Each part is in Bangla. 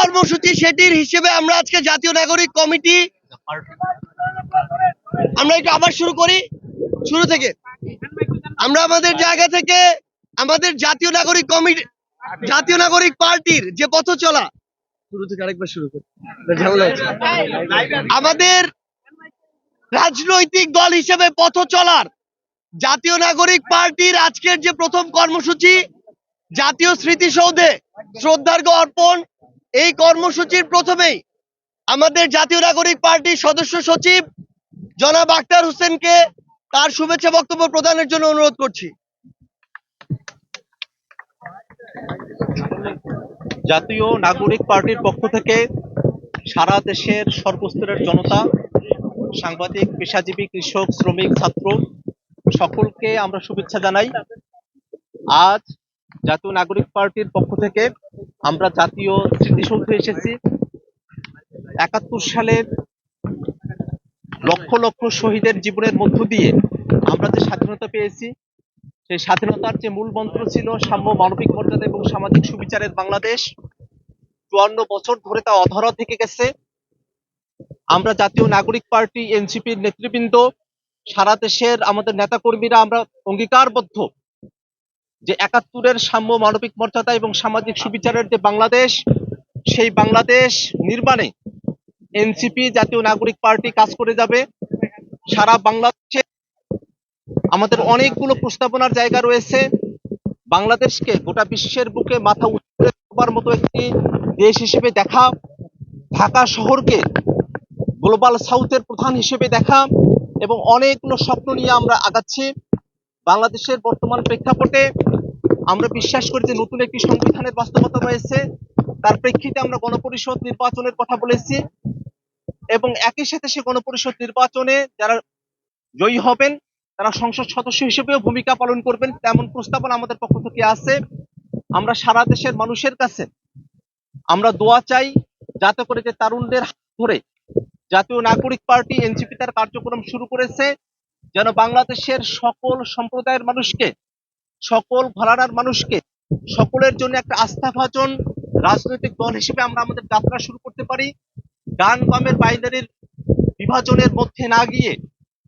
কর্মসূচি সেটির হিসেবে আমরা আজকে জাতীয় নাগরিক কমিটি আমরা একটু আবার শুরু করি, শুরু থেকে। আমরা আমাদের জায়গা থেকে আমাদের জাতীয় নাগরিক কমিটি, জাতীয় নাগরিক পার্টির যে পথ চলা শুরু থেকে আরেকবার শুরু করি। আমাদের রাজনৈতিক দল হিসেবে পথ চলার জাতীয় নাগরিক পার্টির আজকের যে প্রথম কর্মসূচি, জাতীয় স্মৃতিসৌধে শ্রদ্ধার্ঘ অর্পণ এই কর্মসূচির প্রথমেই আমাদের জাতীয় নাগরিক পার্টির সদস্য সচিব জনাব আক্তার হোসেনকে তার শুভেচ্ছা বক্তব্য প্রদানের জন্য অনুরোধ করছি। জাতীয় নাগরিক পার্টির পক্ষ থেকে সারা দেশের সর্বস্তরের জনতা, সাংবাদিক, পেশাজীবী, কৃষক, শ্রমিক, ছাত্র সকলকে আমরা শুভেচ্ছা জানাই। আজ জাতীয় নাগরিক পার্টির পক্ষ থেকে আমরা জাতীয় স্মৃতিসৌধে এসেছি। একাত্তর সালের লক্ষ লক্ষ শহীদের জীবনের মধ্য দিয়ে আমরা যে স্বাধীনতা পেয়েছি, সেই স্বাধীনতার যে মূল মন্ত্র ছিল সাম্য মানবিক মর্যাদা এবং সামাজিক সুবিচারের বাংলাদেশ, চুয়ান্ন বছর ধরে তা অধরা থেকে গেছে। আমরা জাতীয় নাগরিক পার্টি, এনসিপির নেতৃবৃন্দ, সারা দেশের আমাদের নেতাকর্মীরা আমরা অঙ্গীকারবদ্ধ। যে একাত্তরের সাম্য মানবিক মর্যাদা এবং সামাজিক সুবিচারের যে বাংলাদেশ, সেই বাংলাদেশ নির্মাণে এনসিপি জাতীয় নাগরিক পার্টি কাজ করে যাবে। সারা বাংলাদেশে আমাদের অনেকগুলো প্রস্তাবনার জায়গা রয়েছে। বাংলাদেশকে গোটা বিশ্বের বুকে মাথা উঁচু করার মতো একটি দেশ হিসেবে দেখা, ঢাকা শহরকে গ্লোবাল সাউথের প্রধান হিসেবে দেখা এবং অনেকগুলো স্বপ্ন নিয়ে আমরা আগাচ্ছি। বাংলাদেশের বর্তমান প্রেক্ষাপটে আমরা বিশ্বাস করি যে নতুন একটি সংবিধানের বাস্তবতা রয়েছে। তার প্রেক্ষিতে আমরা গণপরিষদ নির্বাচনের কথা বলেছি এবং একই সাথে সে গণপরিষদ নির্বাচনে যারা জয়ী হবেন, তারা সংসদ সদস্য হিসেবেও ভূমিকা পালন করবেন তেমন প্রস্তাবনা আমাদের পক্ষ থেকে আছে। আমরা সারা দেশের মানুষের কাছে আমরা দোয়া চাই যাতে করে যে তারুণদের হাত ধরে জাতীয় নাগরিক পার্টি, এনসিপি তার কার্যক্রম শুরু করেছে, যেন বাংলাদেশের সকল সম্প্রদায়ের মানুষকে সকল ঘরানার মানুষকে, সকলের জন্য একটা আস্থাভাজন রাজনৈতিক দল হিসেবে আমরা আমাদের যাত্রা শুরু করতে পারি। ডান বামের বাইনারির বিভাজনের মধ্যে না গিয়ে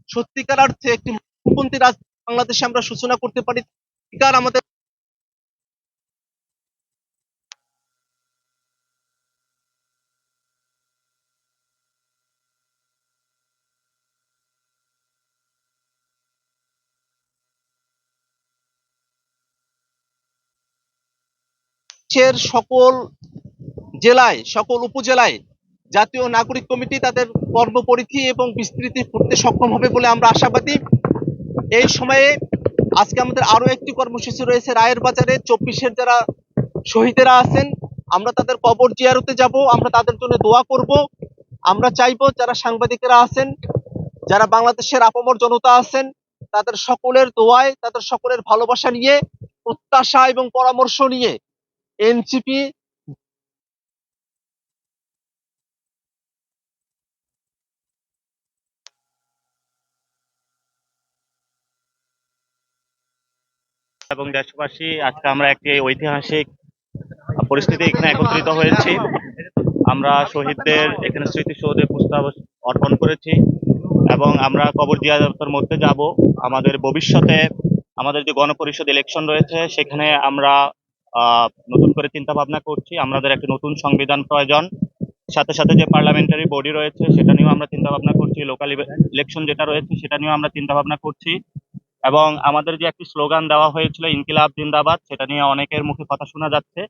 সত্যিকার অর্থে একটি মুখ্যমন্ত্রী রাজনীতি বাংলাদেশে আমরা সূচনা করতে পারি। আমাদের দেশের সকল জেলায়, সকল উপজেলায় জাতীয় নাগরিক কমিটি তাদের কর্মপরিধি এবং বিস্তৃতি করতে সক্ষম হবে বলে আমরা আশাবাদী। এই সময়ে আজকে আমাদের আরও একটি কর্মসূচি রয়েছে, রায়ের বাজারে। চব্বিশের যারা শহীদেরা আছেন, আমরা তাদের কবর জিয়ারতে যাব। আমরা তাদের জন্য দোয়া করব। আমরা চাইব যারা সাংবাদিকেরা আছেন, যারা বাংলাদেশের আপমর জনতা আছেন, তাদের সকলের দোয়ায়, তাদের সকলের ভালোবাসা নিয়ে, প্রত্যাশা এবং পরামর্শ নিয়ে এনসিপি এবং দেশবাসী, আজকে আমরা একটি ঐতিহাসিক পরিস্থিতি এখানে একত্রিত হয়েছি। আমরা শহীদদের এখানে স্মৃতিসৌধে প্রস্তাব অর্পণ করেছি এবং আমরা কবর জিয়ারতের মধ্যে যাব। আমাদের ভবিষ্যতে আমাদের যে গণপরিষদ ইলেকশন রয়েছে, সেখানে আমরা নতুন করে চিন্তা ভাবনা করছি। আমাদের একটি নতুন সংবিধান প্রয়োজন। সাথে সাথে যে পার্লামেন্টারি বডি রয়েছে সেটা নিয়েও আমরা চিন্তা ভাবনা করছি। লোকাল ইলেকশন যেটা রয়েছে সেটা নিয়েও আমরা চিন্তা ভাবনা করছি। এবং আমাদের যে একটি স্লোগান দেওয়া হয়েছিল ইনকিলাব জিন্দাবাদ সেটা নিয়ে অনেকের মুখে কথা শোনা যাচ্ছে।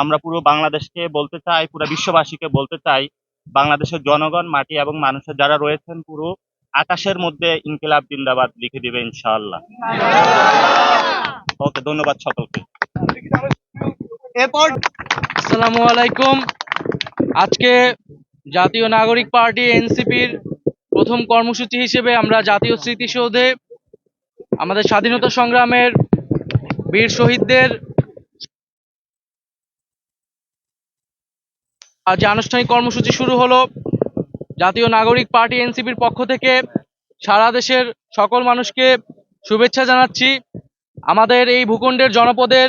আমরা পুরো বাংলাদেশকে বলতে চাই পুরো বিশ্ববাসীকে বলতে চাই বাংলাদেশের জনগণ মাটি এবং মানুষের যারা রয়েছেন পুরো আকাশের মধ্যে ইনকিলাব জিন্দাবাদ লিখে দিবে ইনশাআল্লাহ। ওকে ধন্যবাদ সকলকে। এরপর আসসালামু আলাইকুম। আজকে জাতীয় নাগরিক পার্টি, এনসিপির প্রথম কর্মসূচি হিসেবে আমরা জাতীয় স্মৃতিসৌধে আমাদের স্বাধীনতা সংগ্রামের বীর শহীদদের আজ আনুষ্ঠানিক কর্মসূচি শুরু হলো। জাতীয় নাগরিক পার্টি, এনসিপির পক্ষ থেকে সারা দেশের সকল মানুষকে শুভেচ্ছা জানাচ্ছি। আমাদের এই ভূখণ্ডের জনপদের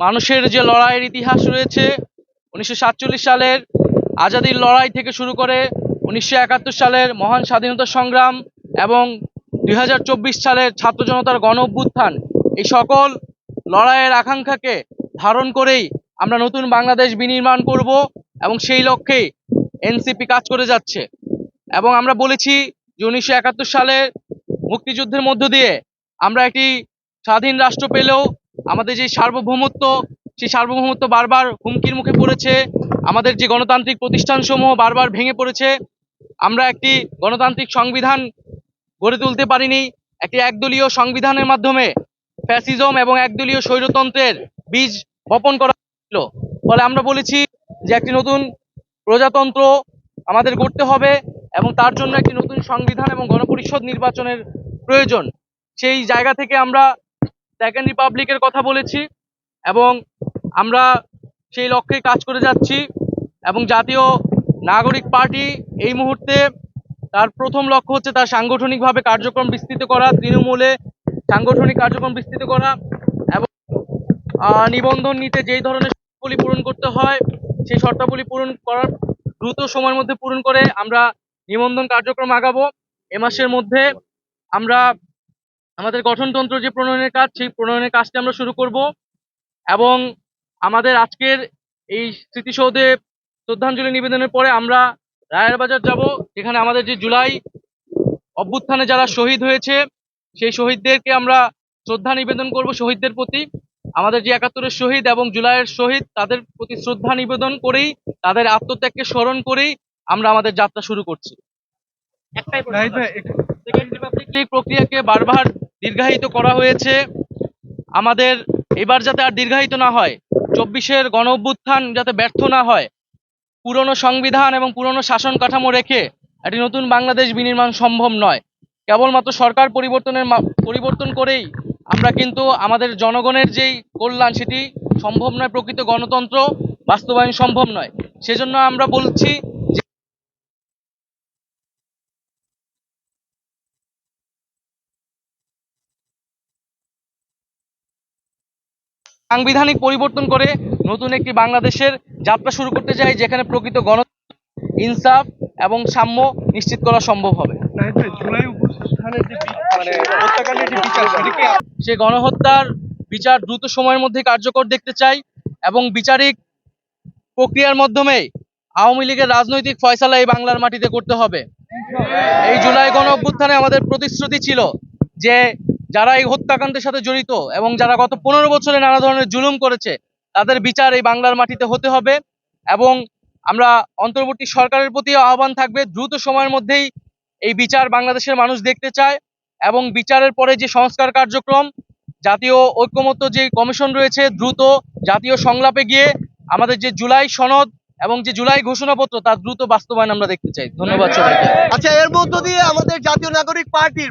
মানুষের যে লড়াইয়ের ইতিহাস রয়েছে, উনিশশো সাতচল্লিশ সালের আজাদির লড়াই থেকে শুরু করে উনিশশো একাত্তর সালের মহান স্বাধীনতা সংগ্রাম এবং দু হাজার চব্বিশ সালের ছাত্র জনতার গণ অভ্যুত্থান এই সকল লড়াইয়ের আকাঙ্ক্ষাকে ধারণ করেই আমরা নতুন বাংলাদেশ বিনির্মাণ করব এবং সেই লক্ষ্যেই এনসিপি কাজ করে যাচ্ছে। এবং আমরা বলেছি যে উনিশশো একাত্তর সালের মুক্তিযুদ্ধের মধ্য দিয়ে আমরা একটি স্বাধীন রাষ্ট্র পেলেও আমাদের যে সার্বভৌমত্ব, সেই সার্বভৌমত্ব বারবার হুমকির মুখে পড়েছে। আমাদের যে গণতান্ত্রিক প্রতিষ্ঠানসমূহ বারবার ভেঙে পড়েছে। আমরা একটি গণতান্ত্রিক সংবিধান গড়ে তুলতে পারিনি। একটি একদলীয় সংবিধানের মাধ্যমে ফ্যাসিজম এবং একদলীয় স্বৈরতন্ত্রের বীজ বপন করা হয়েছিল। ফলে আমরা বলেছি যে একটি নতুন প্রজাতন্ত্র আমাদের গড়তে হবে এবং তার জন্য একটি নতুন সংবিধান এবং গণপরিষদ নির্বাচনের প্রয়োজন। সেই জায়গা থেকে আমরা সেকেন্ড রিপাবলিকের কথা বলেছি এবং আমরা সেই লক্ষ্যে কাজ করে যাচ্ছি এবং জাতীয় নাগরিক পার্টি এই মুহূর্তে তার প্রথম লক্ষ্য হচ্ছে তার সাংগঠনিকভাবে কার্যক্রম বিস্তৃত করা, তৃণমূলে সাংগঠনিক কার্যক্রম বিস্তৃত করা এবং নিবন্ধন নিতে যেই ধরনের শর্তাবলী পূরণ করতে হয়, সেই শর্তাবলী পূরণ করার দ্রুত সময়ের মধ্যে পূরণ করে আমরা নিবন্ধন কার্যক্রম আগাবো। এ মাসের মধ্যে আমরা আমাদের গঠনতন্ত্র যে প্রণয়নের কাজ সেই প্রণয়নের কাজটি আমরা শুরু করব এবং আমাদের আজকের এই স্মৃতিসৌধে শ্রদ্ধাঞ্জলি নিবেদনের পরে আমরা রায়ের বাজার যাব যেখানে আমাদের যে জুলাই অভ্যুত্থানে যারা শহীদ হয়েছে সেই শহীদদেরকে আমরা শ্রদ্ধা নিবেদন করব শহীদদের প্রতি। আমাদের যে একাত্তরের শহীদ এবং জুলাইয়ের শহীদ তাদের প্রতি শ্রদ্ধা নিবেদন করেই তাদের আত্মত্যাগকে স্মরণ করেই আমরা আমাদের যাত্রা শুরু করছি। একটাই প্রক্রিয়াকে বারবার দীর্ঘায়িত করা হয়েছে। আমাদের এবার যাতে আর দীর্ঘায়িত না হয়, চব্বিশের গণ অভ্যুত্থান যাতে ব্যর্থ না হয়, পুরনো সংবিধান এবং পুরনো শাসন কাঠামো রেখে একটি নতুন বাংলাদেশ বিনির্মাণ সম্ভব নয়। কেবলমাত্র সরকার পরিবর্তনের পরিবর্তন করেই আমরা কিন্তু আমাদের জনগণের যেই কল্যাণ, সেটি সম্ভব নয়, প্রকৃত গণতন্ত্র বাস্তবায়ন সম্ভব নয়। সেজন্য আমরা বলছি যে সাংবিধানিক পরিবর্তন করে নতুন একটি বাংলাদেশের যাত্রা শুরু করতে চাই যেখানে প্রকৃত গণ ইনসাফ এবং সাম্য নিশ্চিত করা সম্ভব হবে। মানে সে গণহত্যার বিচার দ্রুত সময়ের মধ্যে কার্যকর দেখতে চাই এবং বিচারিক প্রক্রিয়ার মাধ্যমে আওয়ামী লীগের রাজনৈতিক ফয়সালা এই বাংলার মাটিতে করতে হবে। এই জুলাই গণ অভ্যুত্থানে আমাদের প্রতিশ্রুতি ছিল যে যারা এই হত্যাকাণ্ডের সাথে জড়িত এবং যারা গত পনেরো বছরে নানা ধরনের জুলুম করেছে, তাদের বিচার এই বাংলার মাটিতে হতে হবে এবং আমরা অন্তর্বর্তী সরকারের প্রতি আহ্বান থাকবে, দ্রুত সময়ের মধ্যেই এই বিচার বাংলাদেশের মানুষ দেখতে চায় এবং বিচারের পরে যে সংস্কার কার্যক্রম, জাতীয় ঐক্যমত্য যে কমিশন রয়েছে দ্রুত জাতীয় সংলাপে গিয়ে আমাদের যে জুলাই সনদ এবং যে জুলাই ঘোষণাপত্র তার দ্রুত বাস্তবায়ন আমরা দেখতে চাই। ধন্যবাদ সবাইকে। আচ্ছা এর মধ্য দিয়ে আমাদের জাতীয় নাগরিক পার্টির